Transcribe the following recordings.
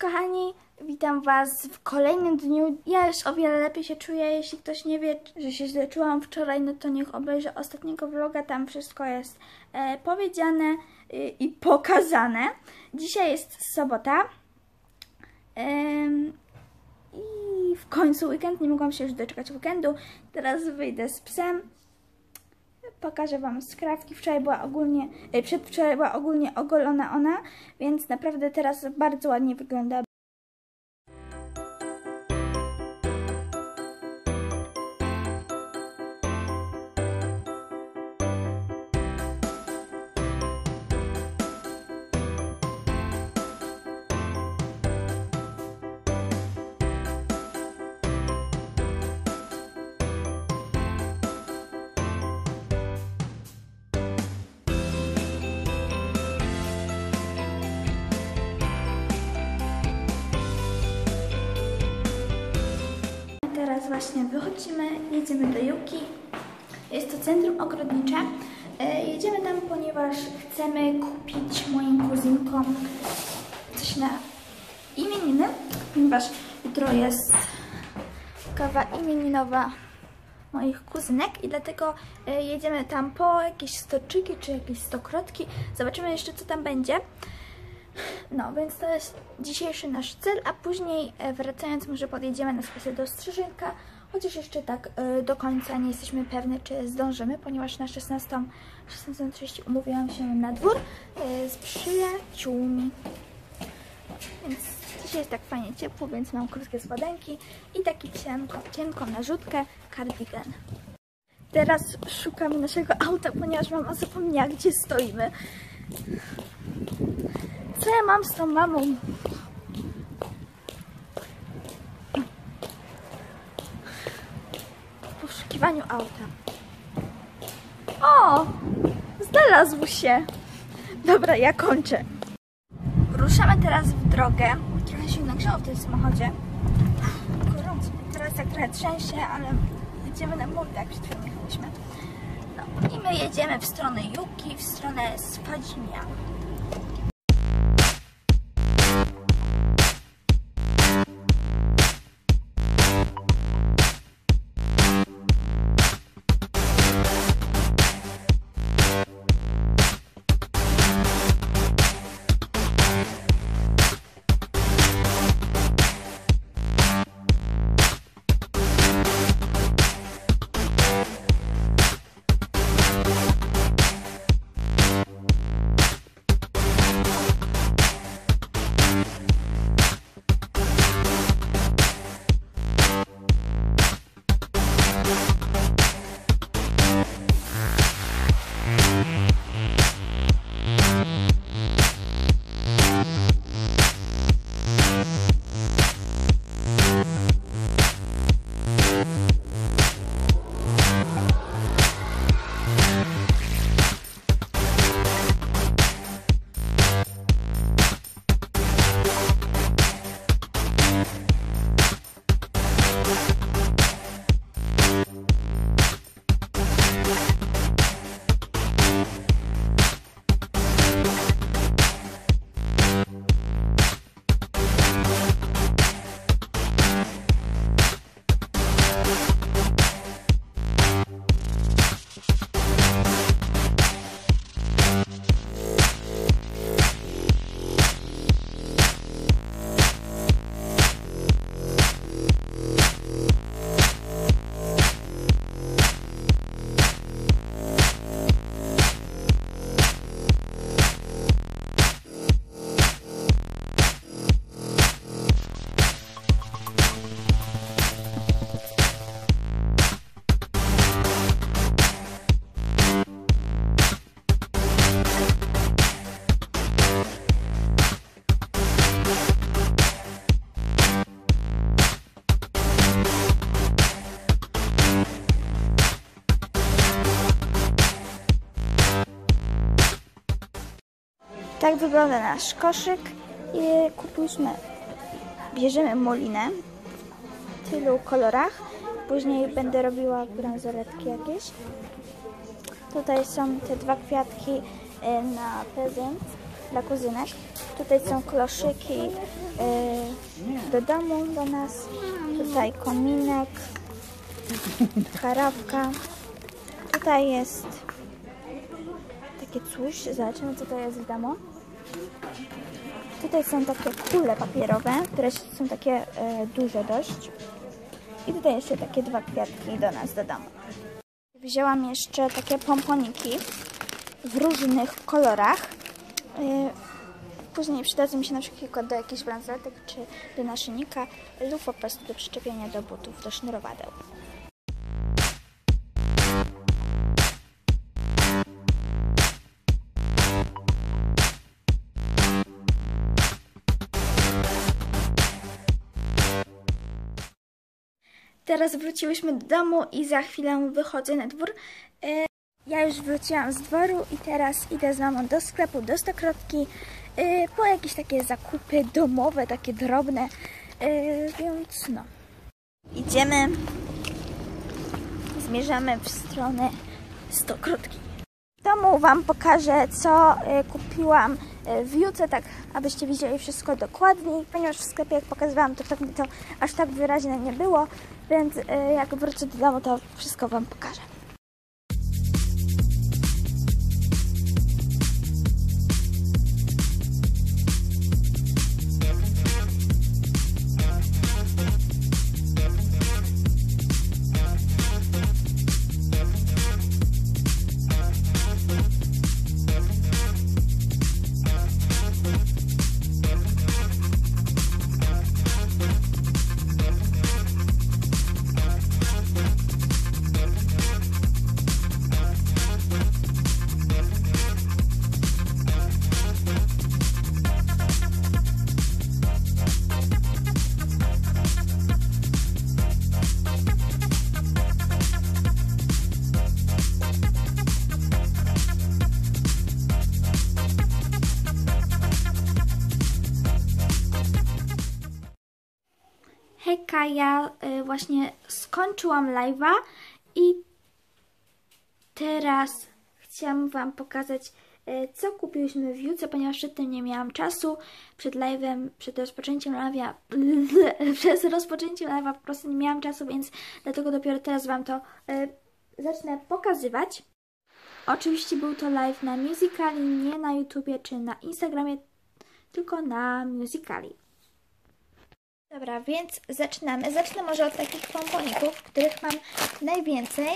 kochani, witam Was w kolejnym dniu. Ja już o wiele lepiej się czuję. Jeśli ktoś nie wie, że się źle czułam wczoraj, no to niech obejrzy ostatniego vloga. Tam wszystko jest e, powiedziane e, i pokazane. Dzisiaj jest sobota. Em, I w końcu weekend. Nie mogłam się już doczekać weekendu. Teraz wyjdę z psem. Pokażę Wam skrawki. Wczoraj była ogólnie, e, przedwczoraj była ogólnie ogolona ona, więc naprawdę teraz bardzo ładnie wygląda. Teraz właśnie wychodzimy, jedziemy do Juki. Jest to centrum ogrodnicze. E, Jedziemy tam, ponieważ chcemy kupić moim kuzynkom coś na imieniny, ponieważ jutro jest kawa imieninowa moich kuzynek i dlatego e, jedziemy tam po jakieś stoczyki czy jakieś stokrotki. Zobaczymy jeszcze, co tam będzie. No, więc to jest dzisiejszy nasz cel, a później e, wracając może podjedziemy na spacer do Strzyżynka, chociaż jeszcze tak e, do końca nie jesteśmy pewni, czy zdążymy, ponieważ na 16, 16.30 umówiłam się na dwór e, z przyjaciółmi. Więc dzisiaj jest tak fajnie ciepło, więc mam krótkie spodenki i taki cienko, cienką narzutkę, cardigan. Teraz szukamy naszego auta, ponieważ mama zapomniała, gdzie stoimy. Co ja mam z tą mamą? W poszukiwaniu auta. O! Znalazł się! Dobra, ja kończę. Ruszamy teraz w drogę. Trochę się nagrzało w tym samochodzie. Gorąco. Teraz tak trochę trzęsie, ale jedziemy na mordę, jak przed chwilą jechaliśmy. No i my jedziemy w stronę Juki, w stronę Spadzimia. Tak wygląda nasz koszyk. I kupiliśmy, bierzemy molinę w tylu kolorach. Później będę robiła bransoletki jakieś. Tutaj są te dwa kwiatki e, na prezent dla kuzynek. Tutaj są kloszyki y, do domu do nas. Tutaj kominek, karawka. Tutaj jest takie coś. Zobaczymy, co to jest w domu. Tutaj są takie kule papierowe, które są takie e, duże dość. I tutaj jeszcze takie dwa kwiatki do nas do domu. Wzięłam jeszcze takie pomponiki w różnych kolorach. E, później przydadzą mi się na przykład do jakichś bransoletek czy do naszyjnika lub po prostu do przyczepienia do butów, do sznurowadeł. Teraz wróciłyśmy do domu i za chwilę wychodzę na dwór. E, Ja już wróciłam z dworu i teraz idę z mamą do sklepu, do Stokrotki e, po jakieś takie zakupy domowe, takie drobne, e, więc no. Idziemy, zmierzamy w stronę Stokrotki. W domu Wam pokażę, co kupiłam e, w Juce, tak abyście widzieli wszystko dokładniej, ponieważ w sklepie, jak pokazywałam, to pewnie to aż tak wyraźne nie było, więc e, jak wrócę do domu, to wszystko Wam pokażę. Ja y, właśnie skończyłam live'a i teraz chciałam Wam pokazać, y, co kupiłyśmy w Juce, ponieważ przed tym nie miałam czasu. Przed live'em, przed rozpoczęciem live'a, przez rozpoczęciem live'a po prostu nie miałam czasu, więc dlatego dopiero teraz Wam to y, zacznę pokazywać. Oczywiście był to live na Musicali, nie na YouTubie czy na Instagramie, tylko na Musicali. Dobra, więc zaczynamy. Zacznę może od takich pomponików, których mam najwięcej,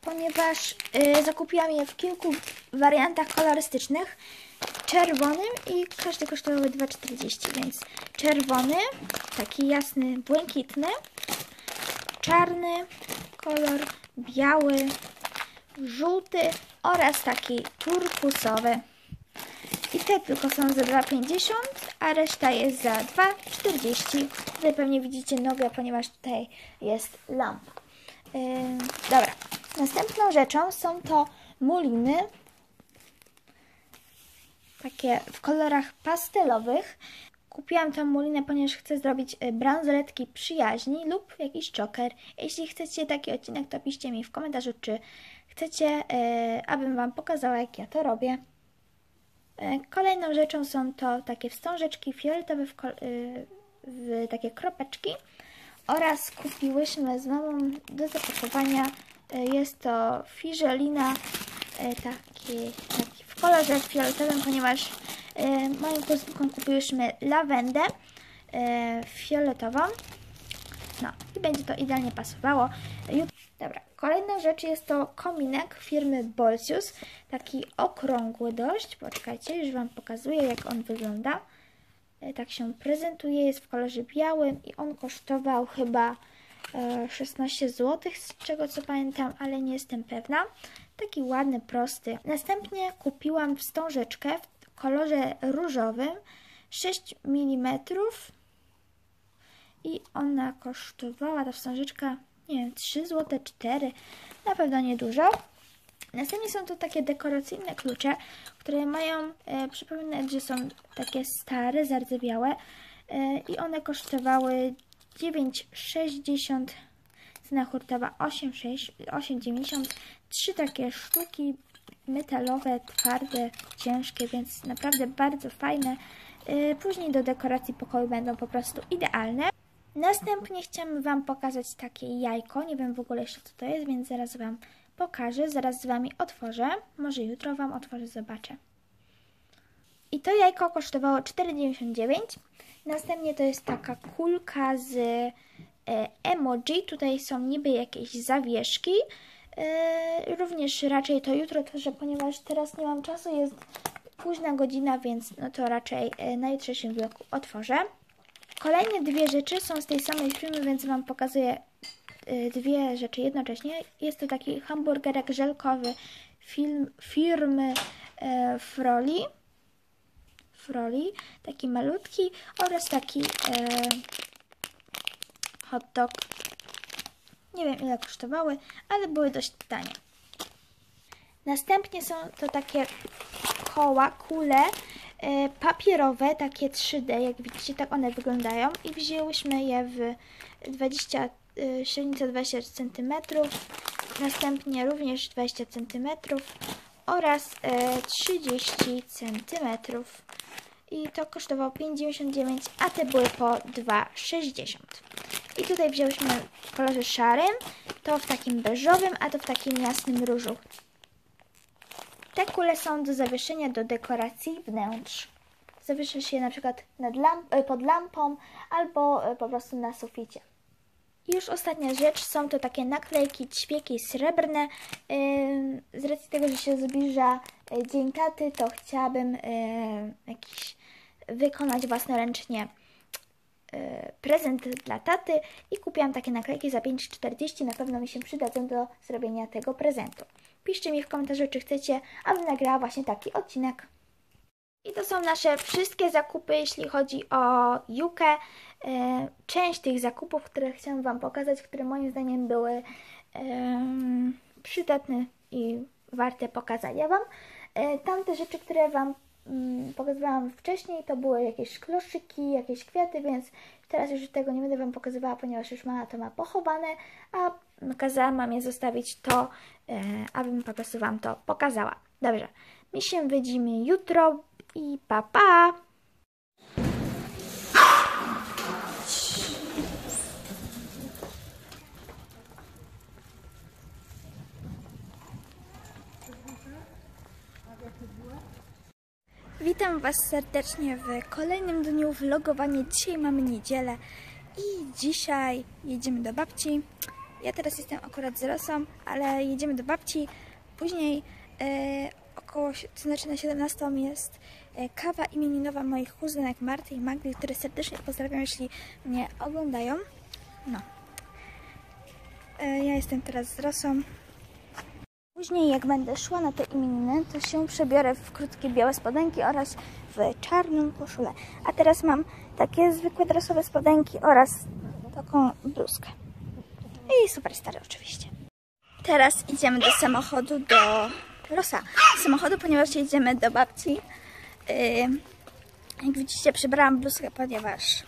ponieważ y, zakupiłam je w kilku wariantach kolorystycznych. Czerwonym i każdy kosztowały 2,40, więc czerwony, taki jasny, błękitny, czarny kolor, biały, żółty oraz taki turkusowy. I te tylko są za 2,50, a reszta jest za 2,40. Tutaj pewnie widzicie nogę, ponieważ tutaj jest lampa. Yy, dobra. Następną rzeczą są to muliny. Takie w kolorach pastelowych. Kupiłam tę mulinę, ponieważ chcę zrobić y, bransoletki przyjaźni lub jakiś czoker. Jeśli chcecie taki odcinek, to piszcie mi w komentarzu, czy chcecie, yy, abym Wam pokazała, jak ja to robię. E, Kolejną rzeczą są to takie wstążeczki fioletowe w, y, w takie kropeczki oraz kupiłyśmy z mamą do zapakowania y, jest to fiżelina taki, taki w kolorze fioletowym, ponieważ moją kuzynką kupiłyśmy lawendę fioletową no i będzie to idealnie pasowało. Dobra, kolejna rzecz jest to kominek firmy Bolsius. Taki okrągły dość. Poczekajcie, już Wam pokazuję jak on wygląda. E, tak się prezentuje, jest w kolorze białym i on kosztował chyba 16 zł, z czego co pamiętam, ale nie jestem pewna. Taki ładny, prosty. Następnie kupiłam wstążeczkę w kolorze różowym 6 mm i ona kosztowała, ta wstążeczka, nie wiem, 3 zł, 4, na pewno niedużo. Następnie są to takie dekoracyjne klucze, które mają, e, przypominać, że są takie stare, zardzewiałe e, i one kosztowały 9,60 cena hurtowa 8,90 trzy takie sztuki metalowe, twarde, ciężkie, więc naprawdę bardzo fajne Y, Później do dekoracji pokoju będą po prostu idealne. Następnie chciałam Wam pokazać takie jajko. Nie wiem w ogóle jeszcze co to jest, więc zaraz Wam pokażę. Zaraz z Wami otworzę. Może jutro Wam otworzę, zobaczę. I to jajko kosztowało 4,99. Następnie to jest taka kulka z e, emoji. Tutaj są niby jakieś zawieszki. E, również raczej to jutro otworzę, ponieważ teraz nie mam czasu. Jest późna godzina, więc no to raczej e, na jutrzejszym vlogu otworzę. Kolejne dwie rzeczy są z tej samej firmy, więc Wam pokazuję y, dwie rzeczy jednocześnie. Jest to taki hamburgerek żelkowy film, firmy e, Froli. Froli, taki malutki oraz taki e, hot dog. Nie wiem ile kosztowały, ale były dość tanie. Następnie są to takie koła, kule papierowe, takie 3D, jak widzicie, tak one wyglądają i wzięłyśmy je w 20, e, średnica 20 cm, następnie również 20 cm oraz e, 30 cm i to kosztowało 5,99, a te były po 2,60. I tutaj wzięłyśmy w kolorze szarym, to w takim beżowym, a to w takim jasnym różu. Te kule są do zawieszenia do dekoracji wnętrz. Zawiesza się je na przykład lamp e, pod lampą albo e, po prostu na suficie. I już ostatnia rzecz, są to takie naklejki, ćwieki srebrne. Z racji tego, że się zbliża e, Dzień Taty, to chciałabym jakiś wykonać własnoręcznie prezent dla taty i kupiłam takie naklejki za 5,40. Na pewno mi się przydadzą do zrobienia tego prezentu. Piszcie mi w komentarzu, czy chcecie, abym nagrała właśnie taki odcinek. I to są nasze wszystkie zakupy, jeśli chodzi o Jukę. E, Część tych zakupów, które chciałam Wam pokazać, które moim zdaniem były em, przydatne i warte pokazania Wam. E, Tamte rzeczy, które Wam mm, pokazywałam wcześniej, to były jakieś kloszyki, jakieś kwiaty, więc teraz już tego nie będę Wam pokazywała, ponieważ już mama to ma pochowane, a kazałam mamie zostawić to, e, abym po prostu Wam to pokazała. Dobrze, my się widzimy jutro i pa pa! Witam Was serdecznie w kolejnym dniu vlogowania. Dzisiaj mamy niedzielę i dzisiaj jedziemy do babci. Ja teraz jestem akurat z Rosą, ale jedziemy do babci. Później e, około, to znaczy na 17 jest e, kawa imieninowa moich kuzynek Marty i Magdy, które serdecznie pozdrawiam, jeśli mnie oglądają. No. E, ja jestem teraz z Rosą. Później jak będę szła na te imieniny, to się przebiorę w krótkie białe spodenki oraz w czarną koszulę. A teraz mam takie zwykłe dresowe spodenki oraz taką bluzkę. I super stare oczywiście. Teraz idziemy do samochodu, do Rosa. Samochodu, ponieważ jedziemy do babci. Yy, jak widzicie, przebrałam bluzkę, ponieważ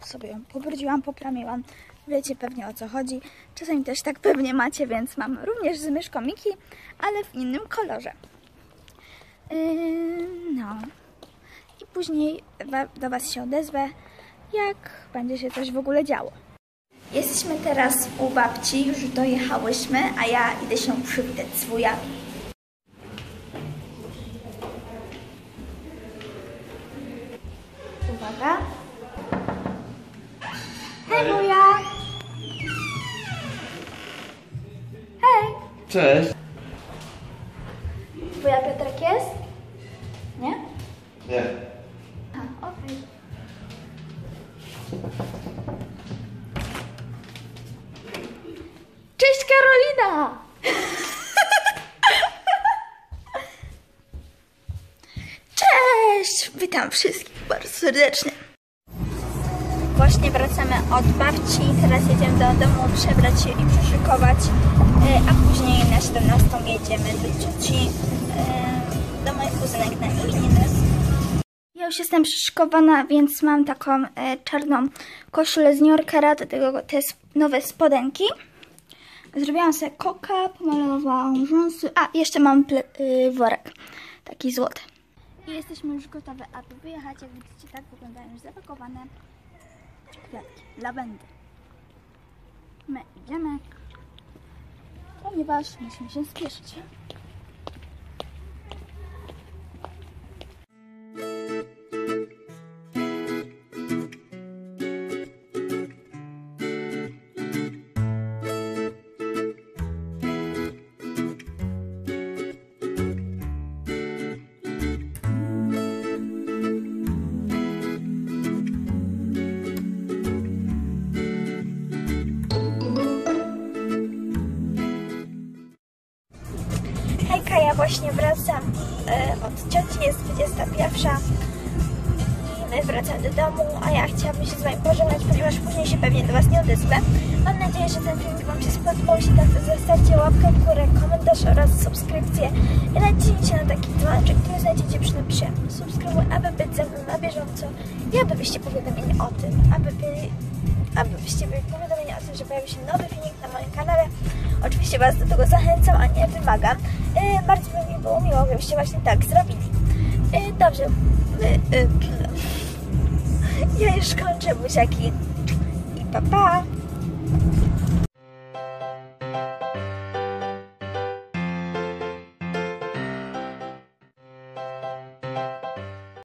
sobie ją pobrudziłam, poplamiłam. Wiecie pewnie o co chodzi. Czasami też tak pewnie macie, więc mam również z myszką Miki, ale w innym kolorze. Yy, no. I później do Was się odezwę, jak będzie się coś w ogóle działo. Jesteśmy teraz u babci, już dojechałyśmy, a ja idę się przywitać z wujami. Uwaga. Cześć. Wuja Piotrek jest? Nie? Nie. A, okej. Cześć Karolina! Cześć! Witam wszystkich bardzo serdecznie. Właśnie wracamy od babci, teraz jedziemy do domu przebrać się i przyszykować, e, a później na 17 jedziemy do cioci, e, do moich kuzynek na imieniny. Ja już jestem przyszykowana, więc mam taką e, czarną koszulę z New Yorkera, do tego te nowe spodenki. Zrobiłam sobie koka, pomalowałam rzęsy, a jeszcze mam y, worek, taki złoty. I jesteśmy już gotowe, aby wyjechać. Jak widzicie, tak wyglądają już zapakowane kwiatki, lawendy. My idziemy, ponieważ musimy się spieszyć. Wracam e, od cioci, jest 21 i my wracamy do domu, a ja chciałabym się z Wami pożegnać, ponieważ później się pewnie do Was nie odezwę. Mam nadzieję, że ten filmik Wam się spodobał. Jeśli tak, to zostawcie łapkę w górę, komentarz oraz subskrypcję i naciśnijcie na taki dzwoneczek, który znajdziecie przy napisie subskrybuj, aby być ze mną na bieżąco i aby powiadomieni o tym, aby byli abyście byli powiadomieni o tym, że pojawi się nowy filmik na moim kanale. Oczywiście Was do tego zachęcam, a nie wymagam. E, bardzo by mi było miło, gdybyście właśnie tak zrobili. E, dobrze, e, ja już kończę buziaki i pa pa!